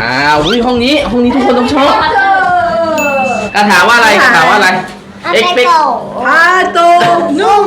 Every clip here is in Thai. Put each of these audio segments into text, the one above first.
อ่าอุ้ยห้องนี้ ห้องนี้ทุกคนต้องชอบคาถาว่าอะไรคาถาว่าอะไร เอ็กเปก พาโตนุ่ม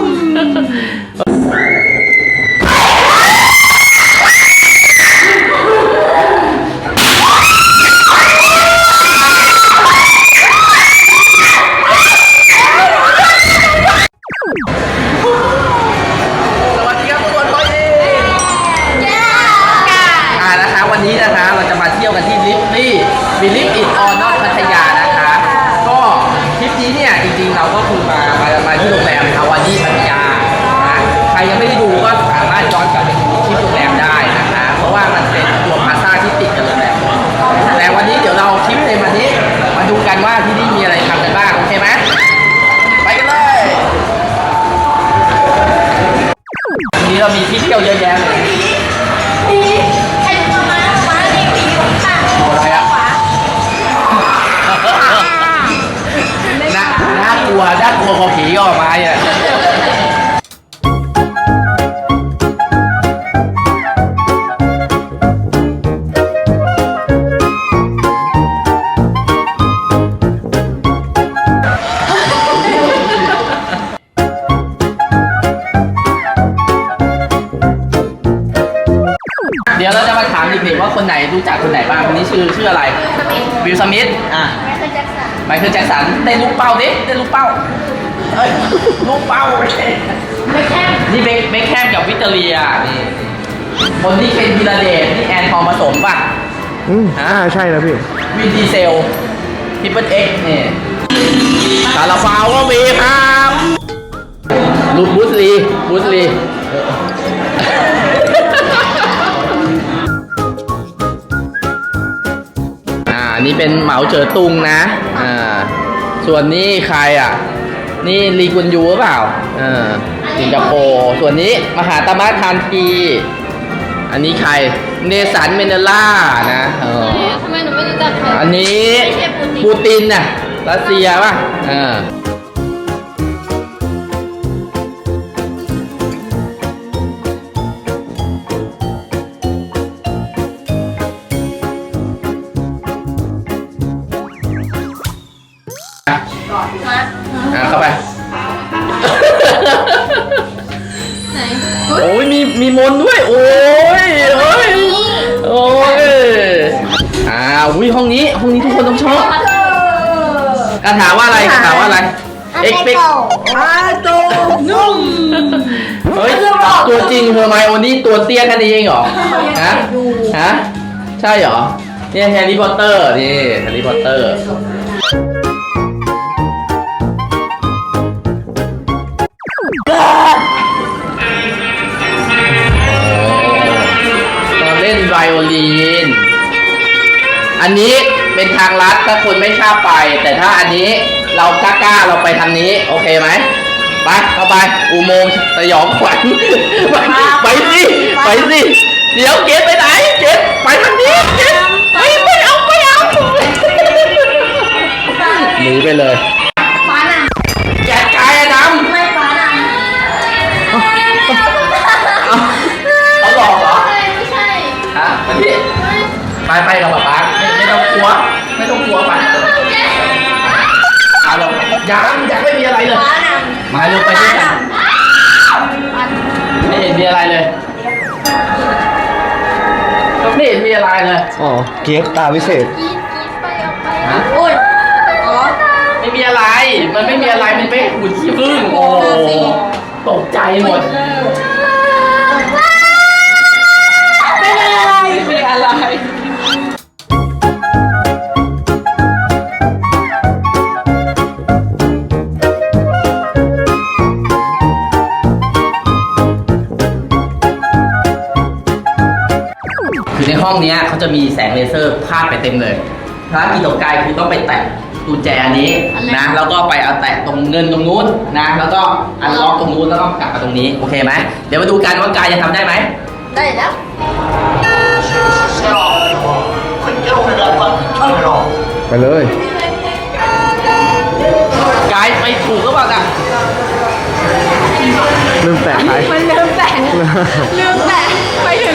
ากลัวพอผีออกมาเนี่ยเดี๋ยวเราจะมาถามเด็กๆว่าคนไหนรู้จักคนไหนบ้างคนนี้ชื่อชื่ออะไร วิลสมิธอะ ไมเคิลแจ็คสัน ไมเคิลแจ็คสันเต้นลูกเป้าดิเต้นลูกเป้า เอ้ยลูกเป้าไม่ใช่ไม่แค่นี่เบคเบคแคมกับวิกตอเรียนี่คนที่เป็นพิลาเดชนี่แอนทองผสมป่ะ อืมอ่าใช่แล้วพี่ วินดีเซลพิปเปิลเอ็กนี่คาราฟาวก็มีครับลูกบูสลีบูสลีอ่านี่เป็นเหมาเจ๋อตุงนะ อ่า ส่วนนี้ใครอะ นี่ลีกุนยูหรือเปล่าเออสิงคโปร์ส่วนนี้มหาตมะทานที อันนี้ใคร เนสันเมนเดล่านะเออทำไมหนูไม่รู้จักเขาอันนี้ไม่ใช่ปูปูตินตินน่ะรัสเซียป่ะเอออะมา อะเข้าไป ไหนโอ้ยมีมีมนต์ด้วย โอ้ยโอ้ยโอ้ยอ่าอุ้ยห้องนี้ห้องนี้ทุกคนต้องชอบคาถาว่าอะไรคาถาว่าอะไรเอ็กเปกพาโตนุ่มเฮ้ยตัวจริงเธอไมโอนี่ตัวเตี้ยแค่นี้เองเหรอฮะฮะใช่เหรอเนี่ยแฮร์รี่พอตเตอร์นี่แฮร์รี่พอตเตอร์ต น อันนี้เป็นทางลัดถ้าคนไม่ชอบไป แต่ถ้าอันนี้เรากล้าๆเราไปทางนี้ โอเคไหมไปเข้าไปอุโมงค์สยองขวัญไปไปสิไปสิเดี๋ยวเกดไปไหนเกดไปทางนี้เกดไม่ไม่เอาไม่เอาหนีไปเลย ยังยังไม่มีอะไรเลย ฟ้าหนังมาเร็วไปด้วยกัน ไม่เห็นมีอะไรเลยไม่เห็นมีอะไรเลย อ๋อเกฟตาวิเศษกีดกีดไปออกไปฮะโอ้ยอ๋อ ไม่มีอะไร มันไม่มีอะไร มันไม่หุ่นขี้ผึ้งโอ้โหตกใจหมดเป็น ห้องเนี้ยเขาจะมีแสงเลเซอร์พาดไปเต็มเลยภารกิจต่อไปคือต้องไปแตะกุญแจอันนี้นะ แล้วก็ไปเอาแตะตรงเงินตรงนู้นนะ แล้วก็อันล็อกตรงนู้นแล้วก็กลับมาตรงนี้ โอเคไหม เดี๋ยวมาดูกันว่ากายจะทำได้ไหม ได้แล้ว ไปเลย กายไปถูกก็เปล่าจ้ะลืมแตะซ้ายมันลืมแตะลืมแตะ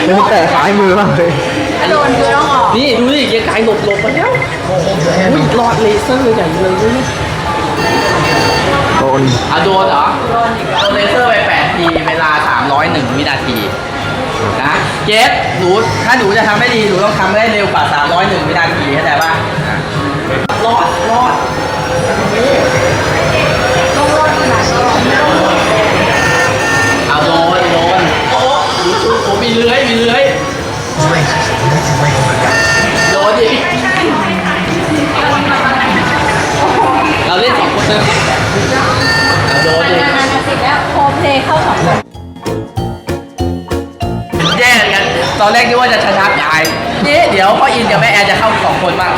ไปถึงลืมแตะซ้ายมือมากเลยเถ้าโดนคือต้องออกนี่ดูดิยังไกลหลบหลบมาแล้วอุ้ยหลอดเลเซอร์ใหญ่เลยเนี่ยโดนอะโดนเหรอโดนเลเซอร์ไป8ทีเวลา301วินาทีนะเจสหนูถ้าหนูจะทำไม่ดีหนูต้องทำได้เร็วกว่า301วินาทีเข้าใจป่ะอะรอดรอด โหมีเลื้อยมีเลื้อยโดนดิเราเล่นสองคนเลยเอาโดนดินานๆสิแล้วโคเพลเข้าสองคนแย่กันตอนแรกคิดว่าจะชนะยายนี่เดี๋ยวพ่ออินกับแม่แอนจะเข้าสองคนบ้าง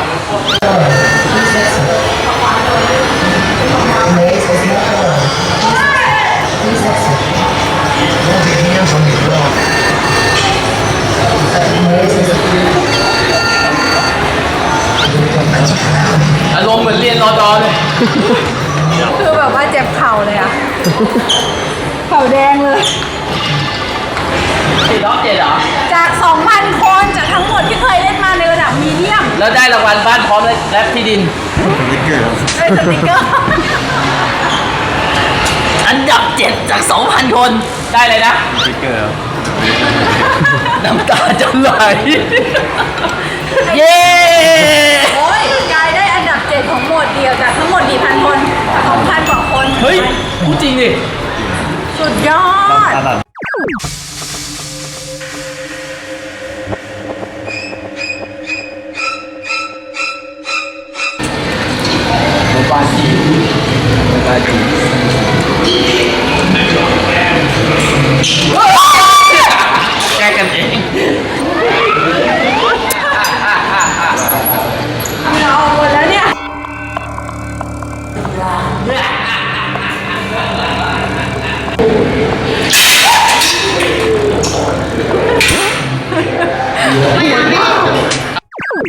ติดล็อกเจ็ดเหรอ จาก 2,000 คนจากทั้งหมดที่เคยเล่นมาในระดับมีเดียมแล้วได้รางวัลบ้านพร้อมและที่ดินด้วยสติกเกอร์อันดับเจ็ดจากสองพันคนได้เลยนะสติ๊กเกอร์น้ำตาจะไหล เย้ โอ้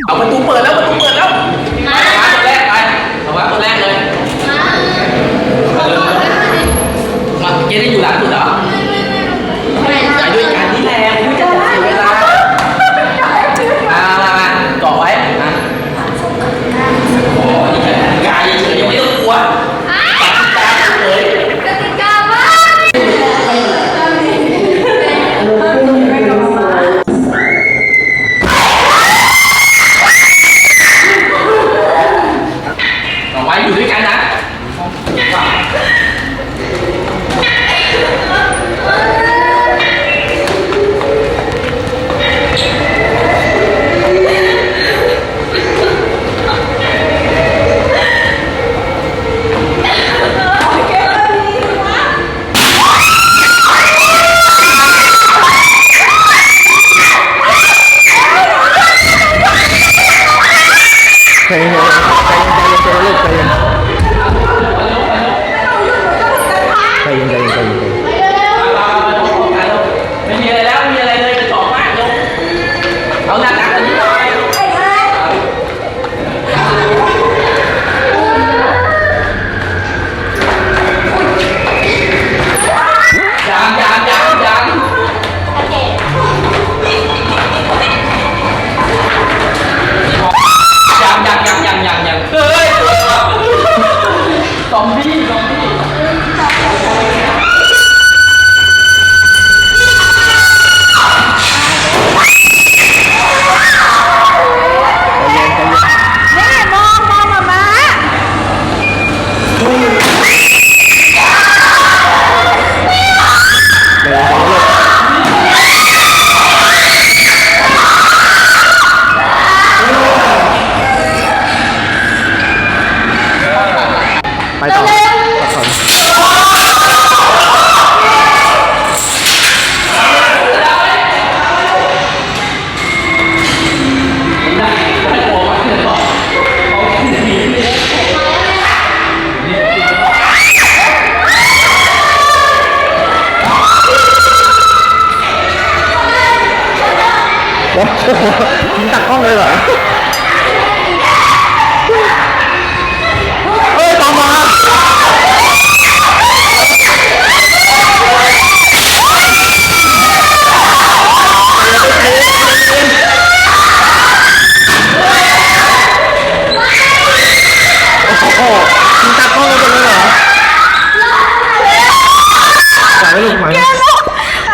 เอาประตูเปิดแล้วประตูเปิดแล้วมาตัวแรกไปเอาวะตัวแรกเลยมาเกได้อยู่หลังสุดเหรอ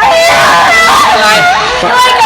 อะไร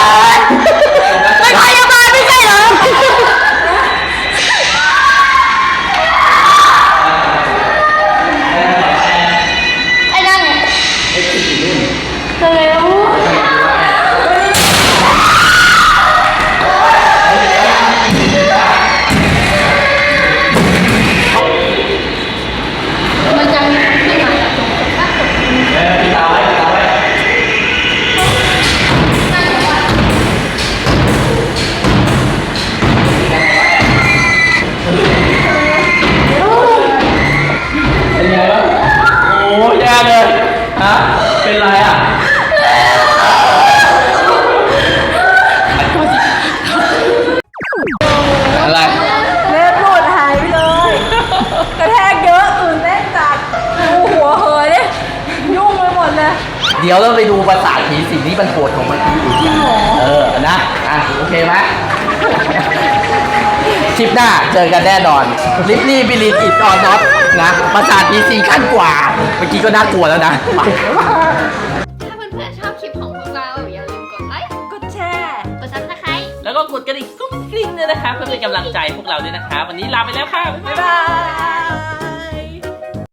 ดี๋ยวเราไปดูประสาทผีสิงที่มันโหดของมันอีกกันเออนะอะโอเคไหมคลิปหน้าเจอกันแน่นอนลิปนี่บิลินอิดออนน็อตนะประสาทผีสิงขั้นกว่า เมื่อกี้ก็น่ากลัวแล้วนะไปถ้าเพื่อนๆชอบคลิปของพวกเราอย่าลืมกดไลค์ กดแชร์ กดซับสไครต์แล้วก็กดกระดิ่งกุ้งกริ้งด้วยนะคะเพื่อเป็นกำลังใจพวกเราด้วยนะคะ วันนี้ลาไปแล้วค่ะ บ๊ายบายบ๊ายบาย